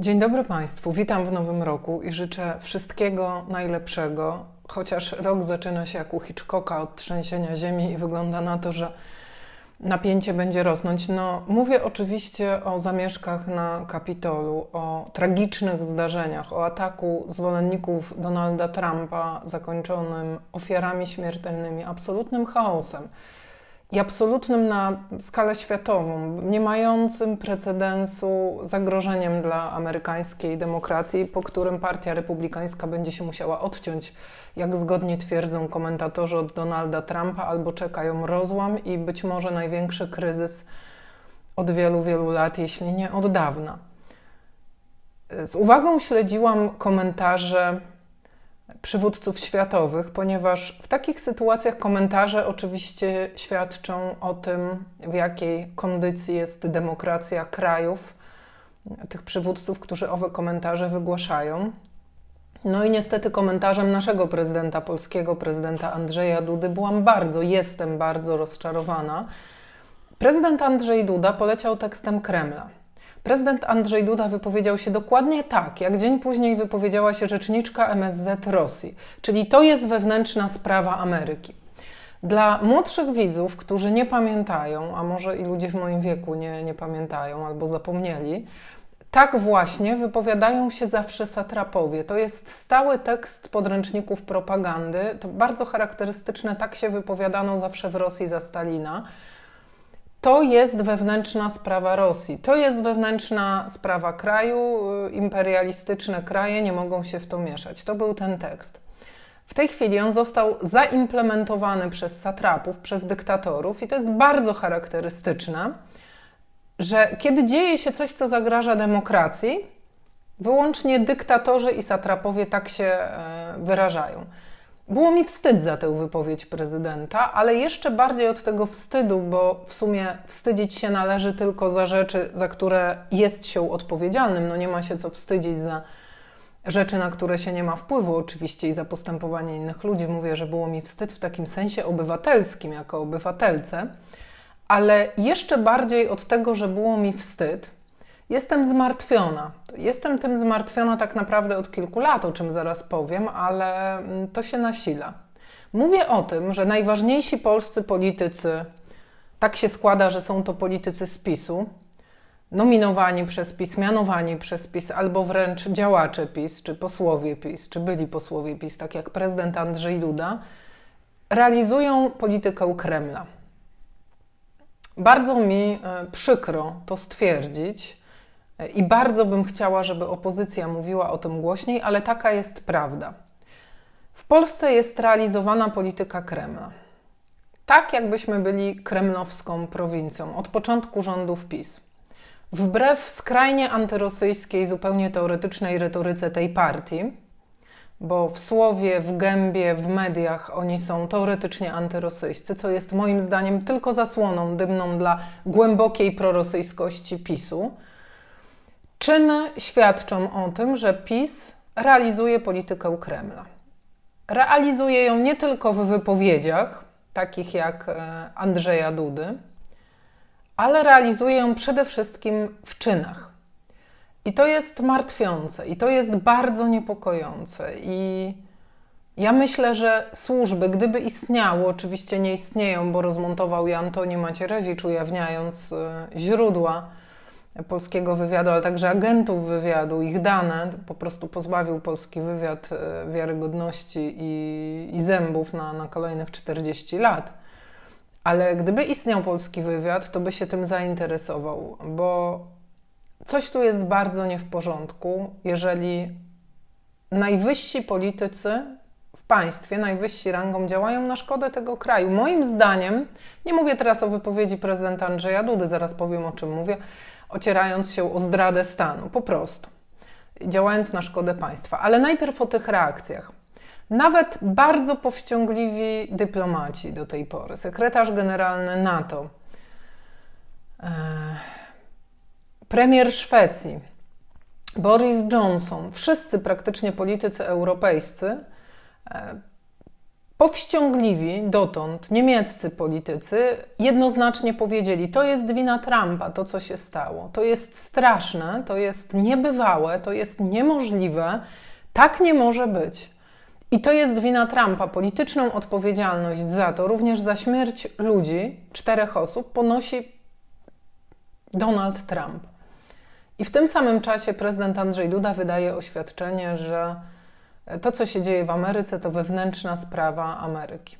Dzień dobry Państwu, witam w nowym roku i życzę wszystkiego najlepszego. Chociaż rok zaczyna się jak u Hitchcocka od trzęsienia ziemi i wygląda na to, że napięcie będzie rosnąć. No, mówię oczywiście o zamieszkach na Kapitolu, o tragicznych zdarzeniach, o ataku zwolenników Donalda Trumpa zakończonym ofiarami śmiertelnymi, absolutnym chaosem i absolutnym na skalę światową, nie mającym precedensu zagrożeniem dla amerykańskiej demokracji, po którym Partia Republikańska będzie się musiała odciąć, jak zgodnie twierdzą komentatorzy od Donalda Trumpa, albo czekają rozłam i być może największy kryzys od wielu, wielu lat, jeśli nie od dawna. Z uwagą śledziłam komentarze przywódców światowych, ponieważ w takich sytuacjach komentarze oczywiście świadczą o tym, w jakiej kondycji jest demokracja krajów, tych przywódców, którzy owe komentarze wygłaszają. No i niestety komentarzem naszego prezydenta polskiego, prezydenta Andrzeja Dudy, byłam bardzo, jestem bardzo rozczarowana. Prezydent Andrzej Duda poleciał tekstem Kremla. Prezydent Andrzej Duda wypowiedział się dokładnie tak, jak dzień później wypowiedziała się rzeczniczka MSZ Rosji, czyli to jest wewnętrzna sprawa Ameryki. Dla młodszych widzów, którzy nie pamiętają, a może i ludzie w moim wieku nie, nie pamiętają albo zapomnieli, tak właśnie wypowiadają się zawsze satrapowie. To jest stały tekst podręczników propagandy. To bardzo charakterystyczne, tak się wypowiadano zawsze w Rosji za Stalina. To jest wewnętrzna sprawa Rosji. To jest wewnętrzna sprawa kraju. Imperialistyczne kraje nie mogą się w to mieszać. To był ten tekst. W tej chwili on został zaimplementowany przez satrapów, przez dyktatorów, i to jest bardzo charakterystyczne, że kiedy dzieje się coś, co zagraża demokracji, wyłącznie dyktatorzy i satrapowie tak się e, wyrażają. Było mi wstyd za tę wypowiedź prezydenta, ale jeszcze bardziej od tego wstydu, bo w sumie wstydzić się należy tylko za rzeczy, za które jest się odpowiedzialnym. No nie ma się co wstydzić za rzeczy, na które się nie ma wpływu, oczywiście, i za postępowanie innych ludzi. Mówię, że było mi wstyd w takim sensie obywatelskim, jako obywatelce, ale jeszcze bardziej od tego, że było mi wstyd Jestem zmartwiona. Jestem tym zmartwiona tak naprawdę od kilku lat, o czym zaraz powiem, ale mm, to się nasila. Mówię o tym, że najważniejsi polscy politycy, tak się składa, że są to politycy z PiSu, nominowani przez PiS, mianowani przez PiS, albo wręcz działacze PiS, czy posłowie PiS, czy byli posłowie PiS, tak jak prezydent Andrzej Duda, realizują politykę Kremla. Bardzo mi e, przykro to stwierdzić, i bardzo bym chciała, żeby opozycja mówiła o tym głośniej, ale taka jest prawda. W Polsce jest realizowana polityka Kremla. Tak, jakbyśmy byli kremlowską prowincją od początku rządów PiS. Wbrew skrajnie antyrosyjskiej, zupełnie teoretycznej retoryce tej partii, bo w słowie, w gębie, w mediach oni są teoretycznie antyrosyjscy, co jest moim zdaniem tylko zasłoną dymną dla głębokiej prorosyjskości PiSu Czyny świadczą o tym, że PiS realizuje politykę Kremla. Realizuje ją nie tylko w wypowiedziach, takich jak e, Andrzeja Dudy, ale realizuje ją przede wszystkim w czynach. I to jest martwiące, i to jest bardzo niepokojące. I ja myślę, że służby, gdyby istniały, oczywiście nie istnieją, bo rozmontował je Antoni Macierewicz, ujawniając e, źródła polskiego wywiadu, ale także agentów wywiadu, ich dane, po prostu pozbawił polski wywiad e, wiarygodności i, i zębów na, na kolejnych 40 lat. Ale gdyby istniał polski wywiad, to by się tym zainteresował, bo coś tu jest bardzo nie w porządku, jeżeli najwyżsi politycy w państwie, najwyżsi rangą działają na szkodę tego kraju. Moim zdaniem, nie mówię teraz o wypowiedzi prezydenta Andrzeja Dudy, zaraz powiem o czym mówię, ocierając się o zdradę stanu, po prostu, działając na szkodę państwa. Ale najpierw o tych reakcjach. Nawet bardzo powściągliwi dyplomaci do tej pory, sekretarz generalny NATO, e, premier Szwecji, Boris Johnson, wszyscy praktycznie politycy europejscy e, powściągliwi dotąd niemieccy politycy jednoznacznie powiedzieli: To jest wina Trumpa, to co się stało. To jest straszne, to jest niebywałe, to jest niemożliwe. Tak nie może być. I to jest wina Trumpa. Polityczną odpowiedzialność za to, również za śmierć ludzi, czterech osób, ponosi Donald Trump. I w tym samym czasie prezydent Andrzej Duda wydaje oświadczenie, że to, co się dzieje w Ameryce, to wewnętrzna sprawa Ameryki.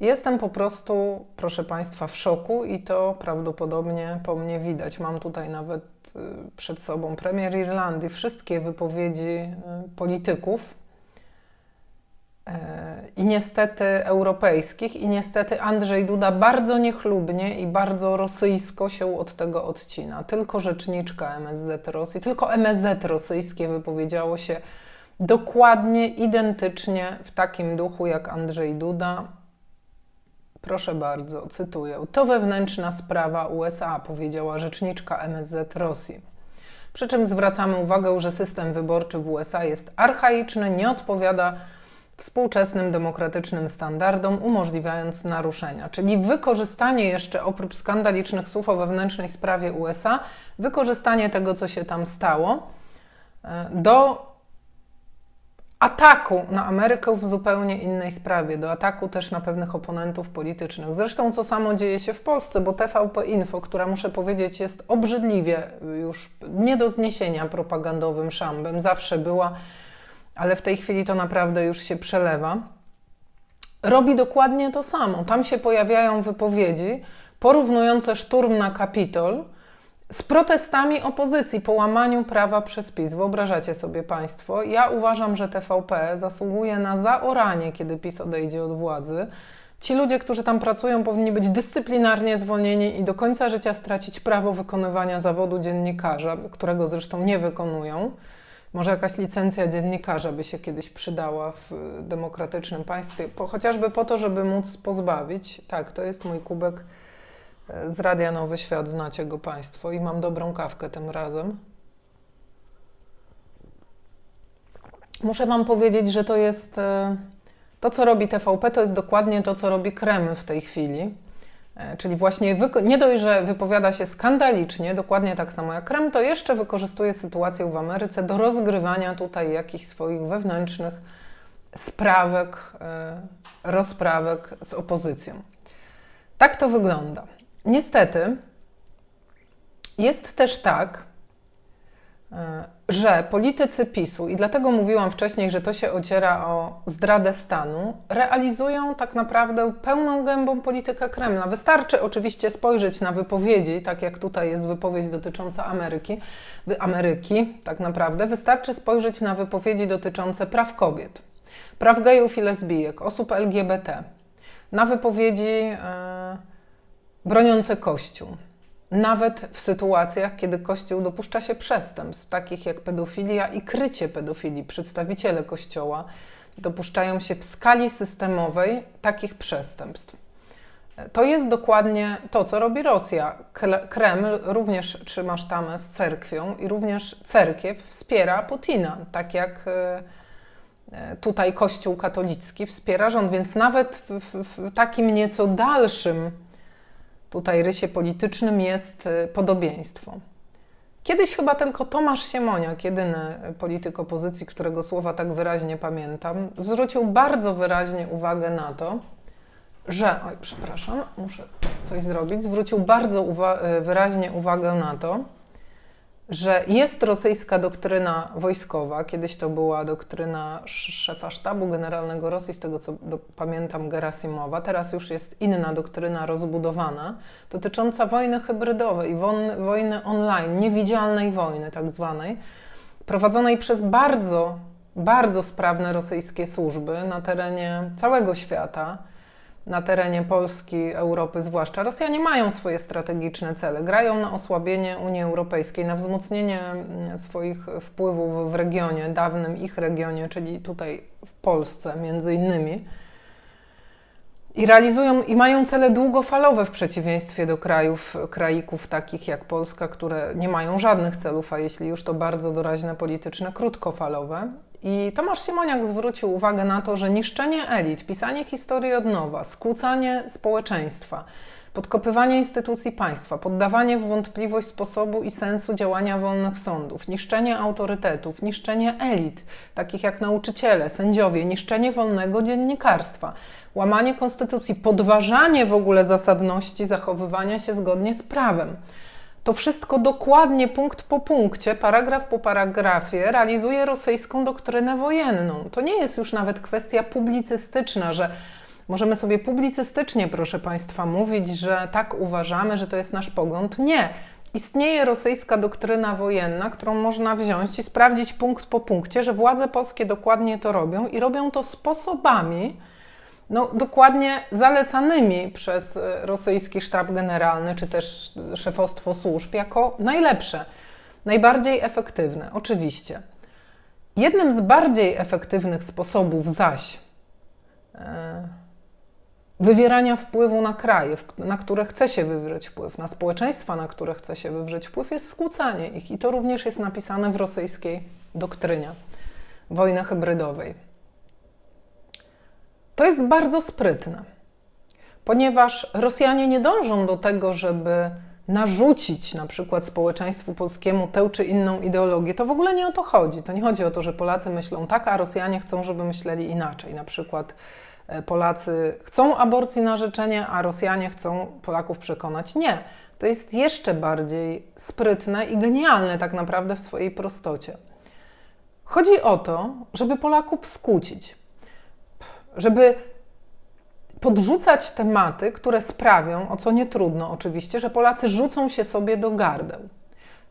Jestem po prostu, proszę Państwa, w szoku i to prawdopodobnie po mnie widać. Mam tutaj nawet y, przed sobą premier Irlandii, wszystkie wypowiedzi y, polityków i niestety europejskich, i niestety Andrzej Duda bardzo niechlubnie i bardzo rosyjsko się od tego odcina. Tylko rzeczniczka MSZ Rosji, tylko MSZ rosyjskie wypowiedziało się dokładnie, identycznie w takim duchu jak Andrzej Duda. Proszę bardzo, cytuję. To wewnętrzna sprawa USA, powiedziała rzeczniczka MSZ Rosji. Przy czym zwracamy uwagę, że system wyborczy w USA jest archaiczny, nie odpowiada współczesnym demokratycznym standardom, umożliwiając naruszenia. Czyli wykorzystanie jeszcze oprócz skandalicznych słów o wewnętrznej sprawie USA, wykorzystanie tego, co się tam stało, e, do ataku na Amerykę w zupełnie innej sprawie, do ataku też na pewnych oponentów politycznych. Zresztą co samo dzieje się w Polsce, bo TVP Info, która muszę powiedzieć jest obrzydliwie już nie do zniesienia propagandowym szambem, zawsze była, ale w tej chwili to naprawdę już się przelewa, robi dokładnie to samo. Tam się pojawiają wypowiedzi porównujące szturm na Kapitol z protestami opozycji po łamaniu prawa przez PiS. Wyobrażacie sobie Państwo? Ja uważam, że TVP zasługuje na zaoranie, kiedy PiS odejdzie od władzy. Ci ludzie, którzy tam pracują, powinni być dyscyplinarnie zwolnieni i do końca życia stracić prawo wykonywania zawodu dziennikarza, którego zresztą nie wykonują. Może jakaś licencja dziennikarza by się kiedyś przydała w demokratycznym państwie, po, chociażby po to, żeby móc pozbawić. Tak, to jest mój kubek z Radia Nowy Świat, znacie go Państwo i mam dobrą kawkę tym razem. Muszę Wam powiedzieć, że to jest e, to, co robi TVP, to jest dokładnie to, co robi Kreml w tej chwili. E, czyli właśnie nie dość, że wypowiada się skandalicznie, dokładnie tak samo jak Kreml, to jeszcze wykorzystuje sytuację w Ameryce do rozgrywania tutaj jakichś swoich wewnętrznych sprawek, e, rozprawek z opozycją. Tak to wygląda. Niestety jest też tak, że politycy PiSu, i dlatego mówiłam wcześniej, że to się ociera o zdradę stanu, realizują tak naprawdę pełną gębą politykę Kremla. Wystarczy oczywiście spojrzeć na wypowiedzi, tak jak tutaj jest wypowiedź dotycząca Ameryki, Ameryki tak naprawdę, wystarczy spojrzeć na wypowiedzi dotyczące praw kobiet, praw gejów i lesbijek, osób LGBT, na wypowiedzi. Yy, broniące Kościół. Nawet w sytuacjach, kiedy Kościół dopuszcza się przestępstw, takich jak pedofilia i krycie pedofilii, przedstawiciele Kościoła dopuszczają się w skali systemowej takich przestępstw. To jest dokładnie to, co robi Rosja. Kreml również trzyma sztamę z cerkwią i również cerkiew wspiera Putina, tak jak e, e, tutaj Kościół katolicki wspiera rząd, więc nawet w, w, w takim nieco dalszym tutaj rysie politycznym jest y, podobieństwo. Kiedyś chyba tylko Tomasz Siemoniak, jedyny polityk opozycji, którego słowa tak wyraźnie pamiętam, zwrócił bardzo wyraźnie uwagę na to, że, oj, przepraszam, muszę coś zrobić, zwrócił bardzo uwa y, wyraźnie uwagę na to, że jest rosyjska doktryna wojskowa. Kiedyś to była doktryna szefa sztabu generalnego Rosji, z tego co do, pamiętam, Gerasimowa. Teraz już jest inna doktryna rozbudowana, dotycząca wojny hybrydowej, won, wojny online, niewidzialnej wojny tak zwanej, prowadzonej przez bardzo, bardzo sprawne rosyjskie służby na terenie całego świata na terenie Polski, Europy zwłaszcza, Rosjanie mają swoje strategiczne cele. Grają na osłabienie Unii Europejskiej, na wzmocnienie mm, swoich wpływów w regionie, dawnym ich regionie, czyli tutaj w Polsce między innymi. I realizują i mają cele długofalowe w przeciwieństwie do krajów, kraików takich jak Polska, które nie mają żadnych celów, a jeśli już to bardzo doraźne polityczne, krótkofalowe. I Tomasz Siemoniak zwrócił uwagę na to, że niszczenie elit, pisanie historii od nowa, skłócanie społeczeństwa, podkopywanie instytucji państwa, poddawanie w wątpliwość sposobu i sensu działania wolnych sądów, niszczenie autorytetów, niszczenie elit, takich jak nauczyciele, sędziowie, niszczenie wolnego dziennikarstwa, łamanie konstytucji, podważanie w ogóle zasadności zachowywania się zgodnie z prawem. To wszystko dokładnie, punkt po punkcie, paragraf po paragrafie, realizuje rosyjską doktrynę wojenną. To nie jest już nawet kwestia publicystyczna, że możemy sobie publicystycznie, proszę Państwa, mówić, że tak uważamy, że to jest nasz pogląd. Nie. Istnieje rosyjska doktryna wojenna, którą można wziąć i sprawdzić punkt po punkcie, że władze polskie dokładnie to robią i robią to sposobami, no, dokładnie zalecanymi przez e, rosyjski sztab generalny czy też szefostwo służb jako najlepsze, najbardziej efektywne, oczywiście. Jednym z bardziej efektywnych sposobów zaś e, wywierania wpływu na kraje, na które chce się wywrzeć wpływ, na społeczeństwa, na które chce się wywrzeć wpływ, jest skłócanie ich. I to również jest napisane w rosyjskiej doktrynie wojny hybrydowej. To jest bardzo sprytne, ponieważ Rosjanie nie dążą do tego, żeby narzucić na przykład społeczeństwu polskiemu tę czy inną ideologię. To w ogóle nie o to chodzi. To nie chodzi o to, że Polacy myślą tak, a Rosjanie chcą, żeby myśleli inaczej. Na przykład e, Polacy chcą aborcji na życzenie, a Rosjanie chcą Polaków przekonać nie. To jest jeszcze bardziej sprytne i genialne tak naprawdę w swojej prostocie. Chodzi o to, żeby Polaków skłócić żeby podrzucać tematy, które sprawią, o co nie trudno oczywiście, że Polacy rzucą się sobie do gardeł.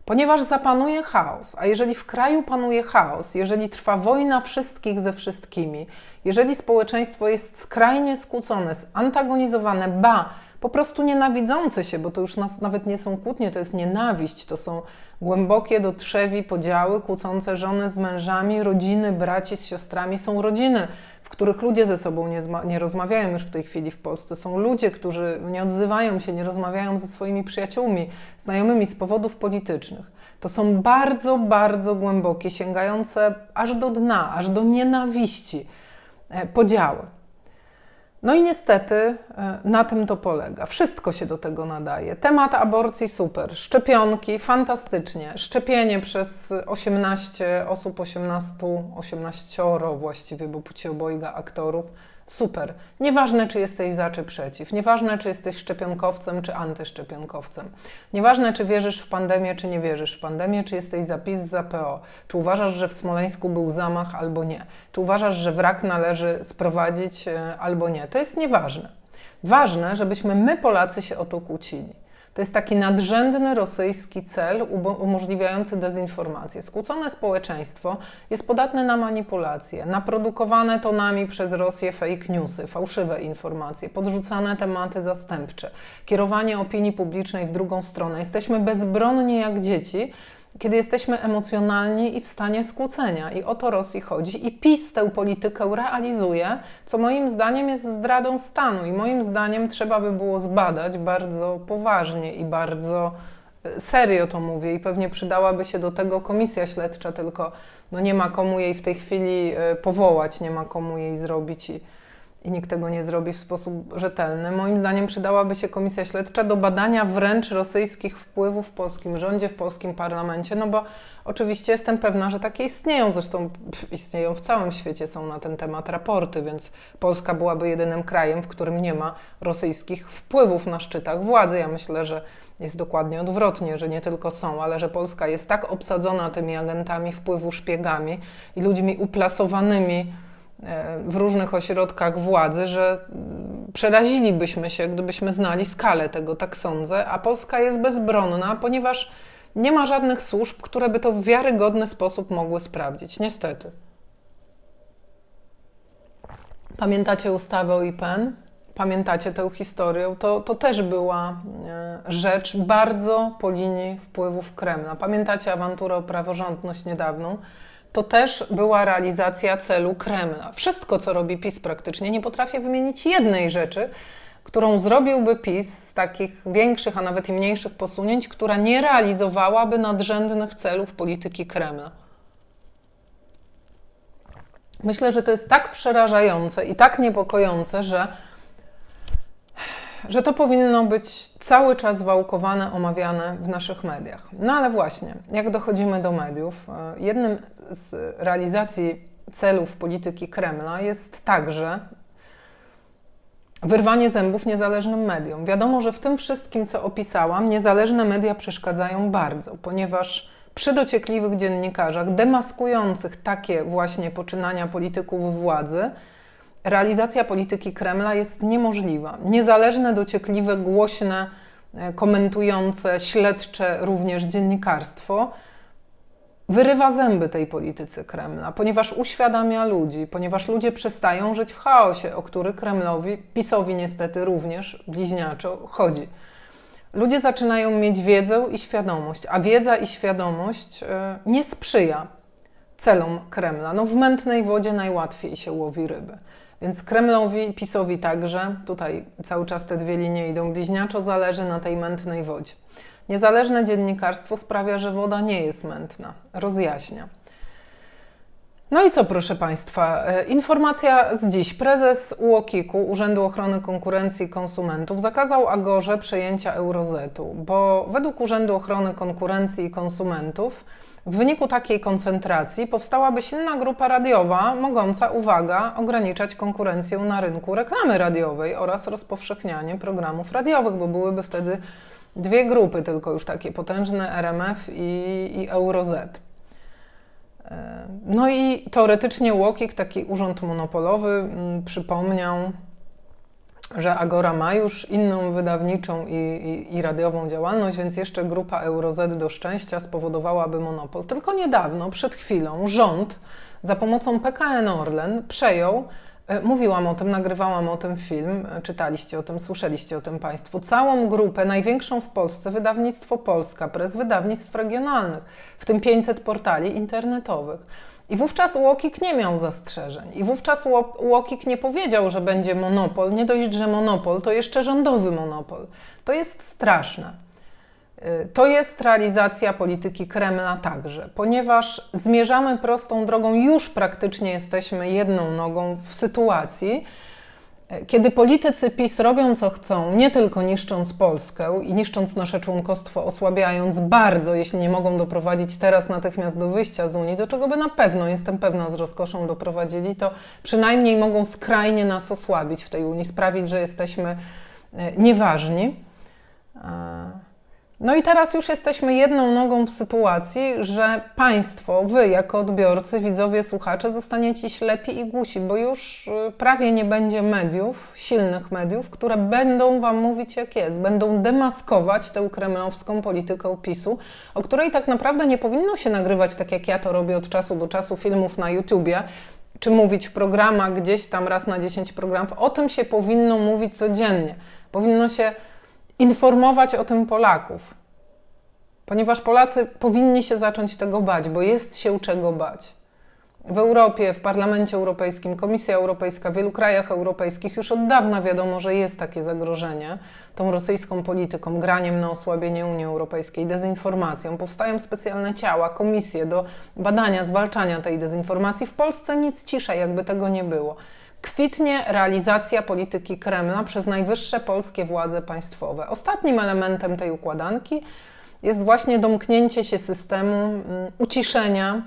Ponieważ zapanuje chaos, a jeżeli w kraju panuje chaos, jeżeli trwa wojna wszystkich ze wszystkimi, jeżeli społeczeństwo jest skrajnie skłócone, zantagonizowane, ba, po prostu nienawidzące się, bo to już nawet nie są kłótnie, to jest nienawiść, to są głębokie do trzewi podziały, kłócące żony z mężami, rodziny, braci z siostrami, są rodziny, których ludzie ze sobą nie, nie rozmawiają już w tej chwili w Polsce. Są ludzie, którzy nie odzywają się, nie rozmawiają ze swoimi przyjaciółmi, znajomymi z powodów politycznych. To są bardzo, bardzo głębokie, sięgające aż do dna, aż do nienawiści e, podziały. No i niestety e, na tym to polega. Wszystko się do tego nadaje. Temat aborcji super, szczepionki fantastycznie, szczepienie przez 18 osób, 18, 18 właściwie, bo płci obojga aktorów Super. Nieważne, czy jesteś za, czy przeciw. Nieważne, czy jesteś szczepionkowcem, czy antyszczepionkowcem. Nieważne, czy wierzysz w pandemię, czy nie wierzysz w pandemię, czy jesteś za PiS, za PO. Czy uważasz, że w Smoleńsku był zamach, albo nie. Czy uważasz, że wrak należy sprowadzić, e, albo nie. To jest nieważne. Ważne, żebyśmy my, Polacy, się o to kłócili. To jest taki nadrzędny rosyjski cel umożliwiający dezinformację. Skłócone społeczeństwo jest podatne na manipulacje, na produkowane tonami przez Rosję fake newsy, fałszywe informacje, podrzucane tematy zastępcze, kierowanie opinii publicznej w drugą stronę. Jesteśmy bezbronni jak dzieci kiedy jesteśmy emocjonalni i w stanie skłócenia. I o to Rosji chodzi. I PiS tę politykę realizuje, co moim zdaniem jest zdradą stanu. I moim zdaniem trzeba by było zbadać bardzo poważnie i bardzo e, serio to mówię. I pewnie przydałaby się do tego komisja śledcza, tylko no nie ma komu jej w tej chwili e, powołać, nie ma komu jej zrobić. I, i nikt tego nie zrobi w sposób rzetelny. Moim zdaniem przydałaby się komisja śledcza do badania wręcz rosyjskich wpływów w polskim rządzie, w polskim parlamencie, no bo oczywiście jestem pewna, że takie istnieją, zresztą istnieją w całym świecie, są na ten temat raporty, więc Polska byłaby jedynym krajem, w którym nie ma rosyjskich wpływów na szczytach władzy. Ja myślę, że jest dokładnie odwrotnie, że nie tylko są, ale że Polska jest tak obsadzona tymi agentami wpływu, szpiegami i ludźmi uplasowanymi w różnych ośrodkach władzy, że przerazilibyśmy się, gdybyśmy znali skalę tego, tak sądzę, a Polska jest bezbronna, ponieważ nie ma żadnych służb, które by to w wiarygodny sposób mogły sprawdzić. Niestety. Pamiętacie ustawę o IPN? Pamiętacie tę historię? To, to też była e, rzecz bardzo po linii wpływów Kremla. Pamiętacie awanturę o praworządność niedawną? To też była realizacja celu Kremla. Wszystko, co robi PiS praktycznie, nie potrafię wymienić jednej rzeczy, którą zrobiłby PiS z takich większych, a nawet i mniejszych posunięć, która nie realizowałaby nadrzędnych celów polityki Kremla. Myślę, że to jest tak przerażające i tak niepokojące, że, że to powinno być cały czas wałkowane, omawiane w naszych mediach. No ale właśnie, jak dochodzimy do mediów, e, jednym z realizacji celów polityki Kremla jest także wyrwanie zębów niezależnym mediom. Wiadomo, że w tym wszystkim, co opisałam, niezależne media przeszkadzają bardzo, ponieważ przy dociekliwych dziennikarzach demaskujących takie właśnie poczynania polityków władzy, realizacja polityki Kremla jest niemożliwa. Niezależne, dociekliwe, głośne, e, komentujące, śledcze również dziennikarstwo wyrywa zęby tej polityce Kremla, ponieważ uświadamia ludzi, ponieważ ludzie przestają żyć w chaosie, o który Kremlowi, PiSowi niestety również bliźniaczo chodzi. Ludzie zaczynają mieć wiedzę i świadomość, a wiedza i świadomość e, nie sprzyja celom Kremla. No w mętnej wodzie najłatwiej się łowi ryby. Więc Kremlowi, PiSowi także, tutaj cały czas te dwie linie idą bliźniaczo, zależy na tej mętnej wodzie. Niezależne dziennikarstwo sprawia, że woda nie jest mętna, rozjaśnia. No i co, proszę Państwa? E, informacja z dziś. Prezes UOKiK-u, Urzędu Ochrony Konkurencji i Konsumentów, zakazał Agorze przejęcia Eurozetu, bo według Urzędu Ochrony Konkurencji i Konsumentów w wyniku takiej koncentracji powstałaby silna grupa radiowa, mogąca, uwaga, ograniczać konkurencję na rynku reklamy radiowej oraz rozpowszechnianie programów radiowych, bo byłyby wtedy dwie grupy tylko już takie potężne, RMF i, i EuroZ. E, no i teoretycznie Łokik, taki urząd monopolowy, przypomniał, że Agora ma już inną wydawniczą i, i, i, radiową działalność, więc jeszcze grupa EuroZ do szczęścia spowodowałaby monopol. Tylko niedawno, przed chwilą, rząd za pomocą PKN Orlen przejął E, mówiłam o tym, nagrywałam o tym film, e, czytaliście o tym, słyszeliście o tym Państwu. Całą grupę, największą w Polsce, wydawnictwo Polska, prez wydawnictw regionalnych, w tym 500 portali internetowych. I wówczas Łokik nie miał zastrzeżeń. I wówczas Łokik nie powiedział, że będzie monopol. Nie dość, że monopol, to jeszcze rządowy monopol. To jest straszne. Y, to jest realizacja polityki Kremla także, ponieważ zmierzamy prostą drogą, już praktycznie jesteśmy jedną nogą w sytuacji, kiedy politycy PiS robią co chcą, nie tylko niszcząc Polskę i niszcząc nasze członkostwo, osłabiając bardzo, jeśli nie mogą doprowadzić teraz natychmiast do wyjścia z Unii, do czego by na pewno, jestem pewna, z rozkoszą doprowadzili, to przynajmniej mogą skrajnie nas osłabić w tej Unii, sprawić, że jesteśmy y, nieważni. No i teraz już jesteśmy jedną nogą w sytuacji, że Państwo, Wy jako odbiorcy, widzowie, słuchacze, zostaniecie ślepi i głusi, bo już y, prawie nie będzie mediów, silnych mediów, które będą Wam mówić jak jest, będą demaskować tę kremlowską politykę PiSu, o której tak naprawdę nie powinno się nagrywać tak jak ja to robię od czasu do czasu filmów na YouTubie, czy mówić w programach gdzieś tam raz na 10 programów. O tym się powinno mówić codziennie. Powinno się informować o tym Polaków. Ponieważ Polacy powinni się zacząć tego bać, bo jest się czego bać. W Europie, w Parlamencie Europejskim, Komisja Europejska, w wielu krajach europejskich już od dawna wiadomo, że jest takie zagrożenie tą rosyjską polityką, graniem na osłabienie Unii Europejskiej, dezinformacją. Powstają specjalne ciała, komisje do badania, zwalczania tej dezinformacji. W Polsce nic ciszej, jakby tego nie było. Kwitnie realizacja polityki Kremla przez najwyższe polskie władze państwowe. Ostatnim elementem tej układanki jest właśnie domknięcie się systemu mm, uciszenia,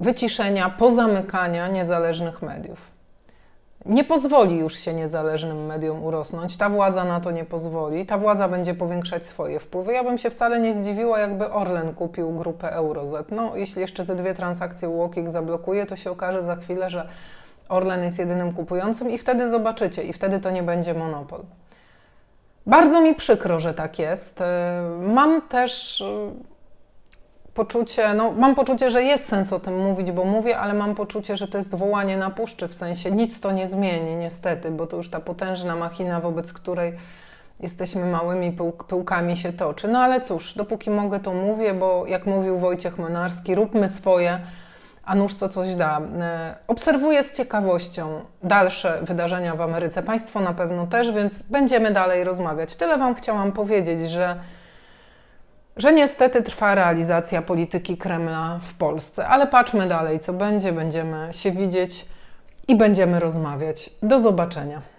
wyciszenia, pozamykania niezależnych mediów. Nie pozwoli już się niezależnym mediom urosnąć. Ta władza na to nie pozwoli. Ta władza będzie powiększać swoje wpływy. Ja bym się wcale nie zdziwiła, jakby Orlen kupił grupę Euroz. No, jeśli jeszcze ze dwie transakcje UOKiK zablokuje, to się okaże za chwilę, że Orlen jest jedynym kupującym i wtedy zobaczycie, i wtedy to nie będzie monopol. Bardzo mi przykro, że tak jest. E, mam też e, poczucie, no mam poczucie, że jest sens o tym mówić, bo mówię, ale mam poczucie, że to jest wołanie na puszczy, w sensie nic to nie zmieni, niestety, bo to już ta potężna machina, wobec której jesteśmy małymi pył pyłkami się toczy. No ale cóż, dopóki mogę, to mówię, bo jak mówił Wojciech Monarski, róbmy swoje, a nuż co coś da. E, obserwuję z ciekawością dalsze wydarzenia w Ameryce. Państwo na pewno też, więc będziemy dalej rozmawiać. Tyle Wam chciałam powiedzieć, że że niestety trwa realizacja polityki Kremla w Polsce. Ale patrzmy dalej, co będzie, będziemy się widzieć i będziemy rozmawiać. Do zobaczenia.